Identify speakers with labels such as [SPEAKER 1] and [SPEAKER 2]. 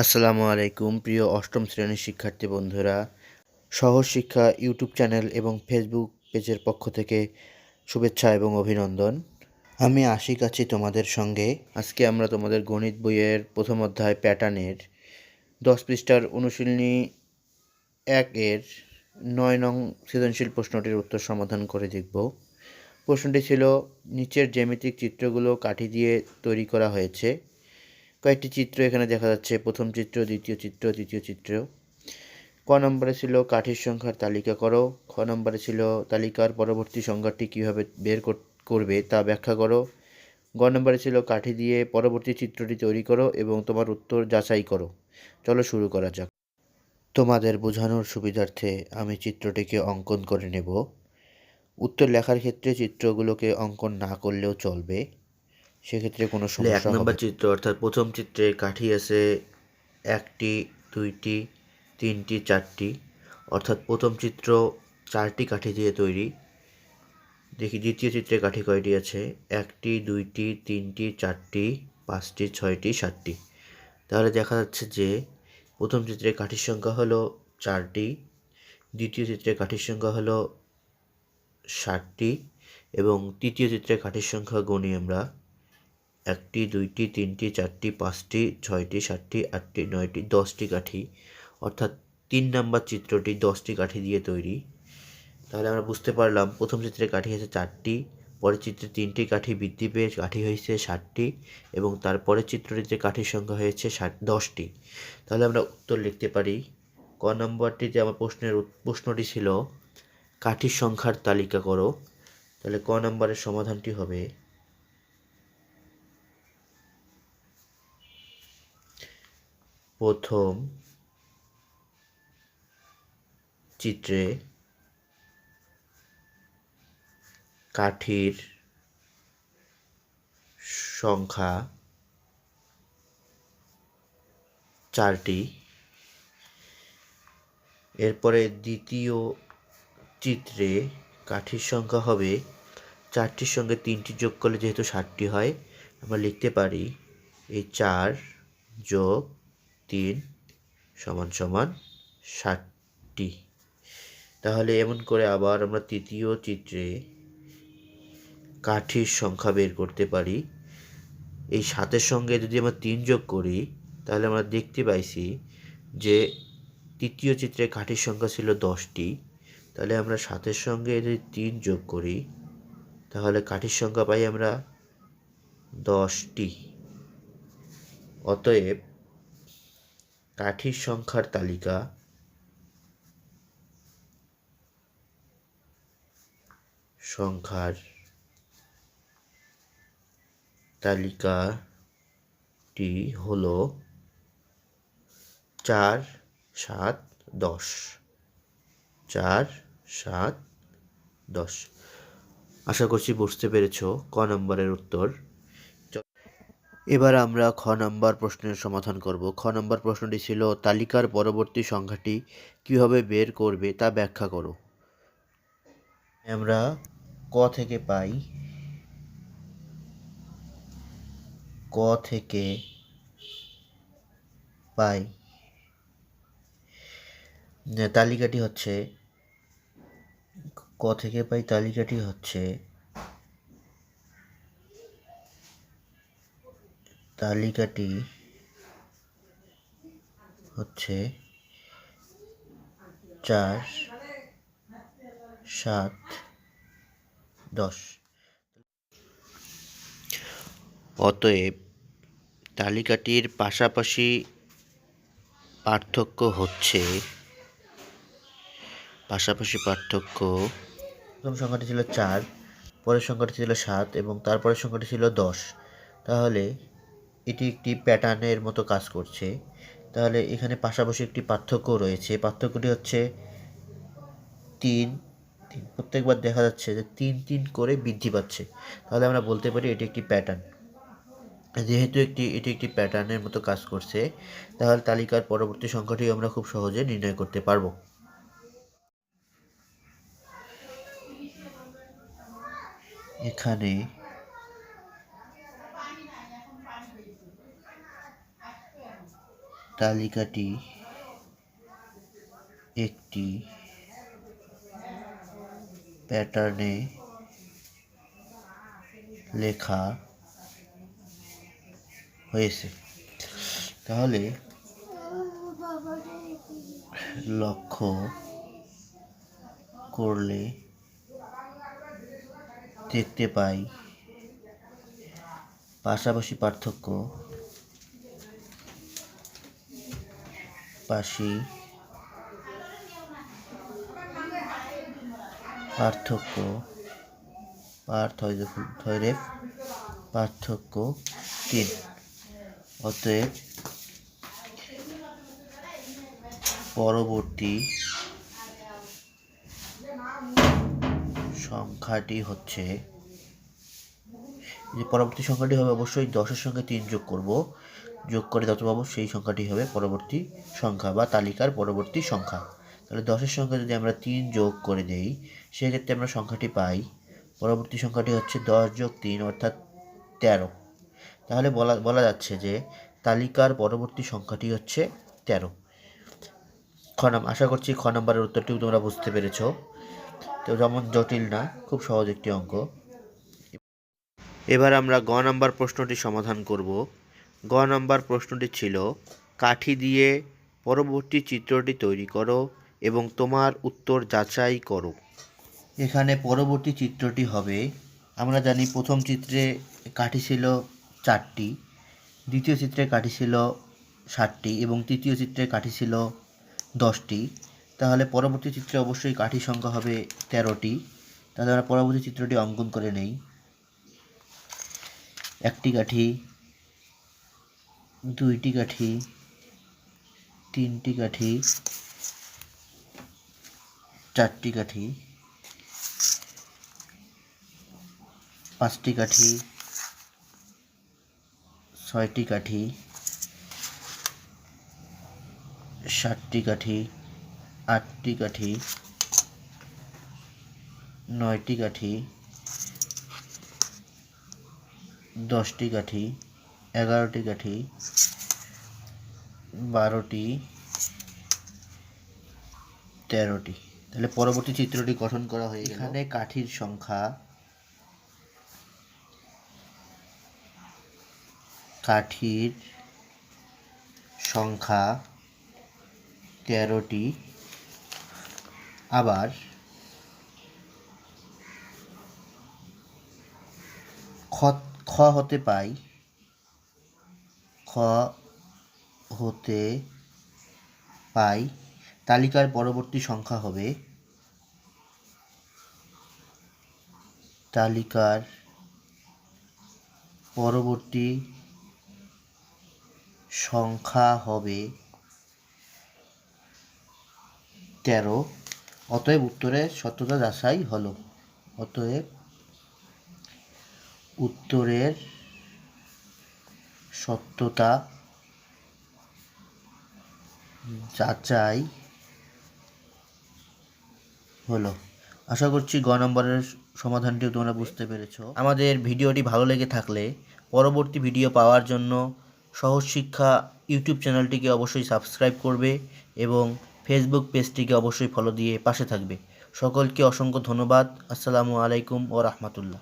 [SPEAKER 1] আসসালামু আলাইকুম, প্রিয় অষ্টম শ্রেণির শিক্ষার্থী বন্ধুরা। সহজ শিক্ষা ইউটিউব চ্যানেল এবং ফেসবুক পেজের পক্ষ থেকে শুভেচ্ছা এবং অভিনন্দন। আমি আশিক আছি তোমাদের সঙ্গে। আজকে আমরা তোমাদের গণিত বইয়ের প্রথম অধ্যায় প্যাটার্নের দশ পৃষ্ঠার অনুশীলনী এক এর নয় নং সৃজনশীল প্রশ্নটির উত্তর সমাধান করে দেখব। প্রশ্নটি ছিল, নিচের জ্যামিতিক চিত্রগুলো কাঠি দিয়ে তৈরি করা হয়েছে। কয়েকটি চিত্র এখানে দেখা যাচ্ছে। প্রথম চিত্র, দ্বিতীয় চিত্র, তৃতীয় চিত্র। ক নম্বরে ছিল কাঠির সংখ্যার তালিকা করো। খ নম্বরে ছিল তালিকার পরবর্তী সংখ্যাটি কীভাবে বের করবে তা ব্যাখ্যা করো। গ নম্বরে ছিল কাঠি দিয়ে পরবর্তী চিত্রটি তৈরি করো এবং তোমার উত্তর যাচাই করো। চলো শুরু করা যাক। তোমাদের বোঝানোর সুবিধার্থে আমি চিত্রটিকে অঙ্কন করে নেব। উত্তর লেখার ক্ষেত্রে চিত্রগুলোকে অঙ্কন না করলেও চলবে। সেক্ষেত্রে কোনো
[SPEAKER 2] এক
[SPEAKER 1] সমস্যা হবে।
[SPEAKER 2] নম্বর চিত্র অর্থাৎ প্রথম চিত্রে কাঠি আছে একটি দুইটি তিনটি চারটি। অর্থাৎ প্রথম চিত্র চারটি কাঠি দিয়ে তৈরি। দেখি দ্বিতীয় চিত্রে কাঠি কয়টি আছে? একটি দুইটি তিনটি চারটি পাঁচটি ছয়টি সাতটি। তাহলে দেখা যাচ্ছে যে প্রথম চিত্রে কাঠির সংখ্যা হলো চারটি দ্বিতীয় চিত্রে কাঠির সংখ্যা হলো ষাটটি এবং তৃতীয় চিত্রে কাঠির সংখ্যা গণি আমরা একটি, দুইটি, তিনটি, চারটি, পাঁচটি, ছয়টি, সাতটি, আটটি, নয়টি, দশটি কাঠি, অর্থাৎ তিন নাম্বার চিত্রটি দশটি কাঠি দিয়ে তৈরি। তাহলে আমরা বুঝতে পারলাম, প্রথম চিত্রে কাঠি হয়েছে চারটি, পরের চিত্রে তিনটি কাঠি বৃদ্ধি পেয়ে কাঠি হয়েছে ষাটটি, এবং তারপরের চিত্রটিতে কাঠির সংখ্যা হয়েছে ষাট, দশটি। তাহলে আমরা উত্তর লিখতে পারি, ক নম্বরটিতে আমার প্রশ্নের প্রশ্নটি ছিল, কাঠির সংখ্যার তালিকা করো। তাহলে ক নম্বরের সমাধানটি হবে প্রথম চিত্রে কাঠির সংখ্যা চারটি। এরপরে দ্বিতীয় চিত্রে কাঠির সংখ্যা হবে চারটির সঙ্গে তিনটি যোগ করলে যেহেতু ষাটটি হয়, আমরা লিখতে পারি এই চার যোগ তিন সমান সমান ষাটটি। তাহলে এমন করে আবার আমরা তৃতীয় চিত্রে কাঠির সংখ্যা বের করতে পারি। এই সাতের সঙ্গে যদি আমরা তিন যোগ করি, তাহলে আমরা দেখতে পাইছি যে তৃতীয় চিত্রে কাঠির সংখ্যা ছিল দশটি। তাহলে আমরা সাতের সঙ্গে যদি তিন যোগ করি, তাহলে কাঠির সংখ্যা পাই আমরা দশটি। অতএব কাঠির সংখ্যার তালিকা। সংখ্যার তালিকাটি হলো চার সাত দশ। চার সাত দশ। আশা করছি বুঝতে পেরেছ ক নম্বরের উত্তর।
[SPEAKER 1] এবার আমরা খ নম্বর প্রশ্নের সমাধান করব। খ নম্বর প্রশ্নটি ছিল, তালিকার পরবর্তী সংখ্যাটি কীভাবে বের করবে তা ব্যাখ্যা করো।
[SPEAKER 2] আমরা ক থেকে পাই। ক থেকে পাই। তালিকাটি হচ্ছে, ক থেকে পাই তালিকাটি হচ্ছে তালিকাটি হচ্ছে চার, সাত, দশ।
[SPEAKER 1] অতএব তালিকাটির পাশাপাশি পার্থক্য হচ্ছে, পাশাপাশি পার্থক্য
[SPEAKER 2] প্রথম সংখ্যাটি ছিল চার, পরের সংখ্যাটি ছিল সাত এবং তারপরের সংখ্যাটি ছিল দশ। তাহলে এটি একটি প্যাটার্নের মতো কাজ করছে। তাহলে এখানে পাশাপাশি একটি পার্থক্য রয়েছে। পার্থক্যটি হচ্ছে তিন তিন, প্রত্যেকবার দেখা যাচ্ছে যে তিন তিন করে বৃদ্ধি পাচ্ছে। তাহলে আমরা বলতে পারি এটি একটি প্যাটার্ন যেহেতু একটি, এটি একটি প্যাটার্নের মতো কাজ করছে, তাহলে তালিকার পরবর্তী সংখ্যাটি আমরা খুব সহজে নির্ণয় করতে পারব। এখানে তালিকাটি একটি প্যাটার্নে লেখা হয়েছে। তাহলে লক্ষ্য করলে দেখতে পাই পাশাপাশি পার্থক্য পাশি পার্থক্য, পার্থ পার্থক্য তিন। অতএব পরবর্তী সংখ্যাটি হচ্ছে, যে পরবর্তী সংখ্যাটি হবে অবশ্যই দশের সঙ্গে তিন যোগ করব। যোগ করে যত পাবো, সেই সংখ্যাটি হবে পরবর্তী সংখ্যা বা তালিকার পরবর্তী সংখ্যা। তাহলে দশের সঙ্গে যদি আমরা তিন যোগ করে দেই, সেক্ষেত্রে আমরা সংখ্যাটি পাই। পরবর্তী সংখ্যাটি হচ্ছে দশ যোগ তিন, অর্থাৎ তেরো। তাহলে বলা বলা যাচ্ছে যে তালিকার পরবর্তী সংখ্যাটি হচ্ছে তেরো। খ নাম, আশা করছি খ নম্বরের উত্তরটিও তোমরা বুঝতে পেরেছ। তো যেমন জটিল না, খুব সহজ একটি অঙ্ক। এবার আমরা গ নাম্বার প্রশ্নটি সমাধান করব। গ নাম্বার প্রশ্নটি ছিল, কাঠি দিয়ে পরবর্তী চিত্রটি তৈরি করো এবং তোমার উত্তর যাচাই করো। এখানে পরবর্তী চিত্রটি হবে, আমরা জানি প্রথম চিত্রে কাঠি ছিল চারটি, দ্বিতীয় চিত্রে কাঠি ছিল ষাটটি এবং তৃতীয় চিত্রে কাঠি ছিল দশটি। তাহলে পরবর্তী চিত্রে অবশ্যই কাঠি সংখ্যা হবে তেরোটি। তাহলে আমরা পরবর্তী চিত্রটি অঙ্কন করে নেই। একটি কাঠি দুইটি কাঠি, তিনটি কাঠি, চারটি কাঠি, পাঁচটি কাঠি, ছয়টি কাঠি, সাতটি কাঠি, আটটি কাঠি, নয়টি কাঠি, দশটি কাঠি এগারোটি কাঠি বারোটি তেরোটি। তাহলে পরবর্তী চিত্রটি গঠন করা হয়ে এখানে কাঠির সংখ্যা কাঠির সংখ্যা তেরোটি আবার খ খ হতে পাই খ হতে পাই, তালিকার পরবর্তী সংখ্যা হবে তালিকার পরবর্তী সংখ্যা হবে তেরো। অতএব উত্তরের সত্যতা যাচাই হলো। অতএব উত্তরের সত্যতা যাচাই হলো। আশা করছি গ নম্বরের সমাধানটিও তোমরা বুঝতে পেরেছ। আমাদের ভিডিওটি ভালো লেগে থাকলে পরবর্তী ভিডিও পাওয়ার জন্য সহজ শিক্ষা ইউটিউব চ্যানেলটিকে অবশ্যই সাবস্ক্রাইব করবে এবং ফেসবুক পেজটিকে অবশ্যই ফলো দিয়ে পাশে থাকবে। সকলকে অসংখ্য ধন্যবাদ। আসসালামু আলাইকুম ও রহমতুল্লাহ।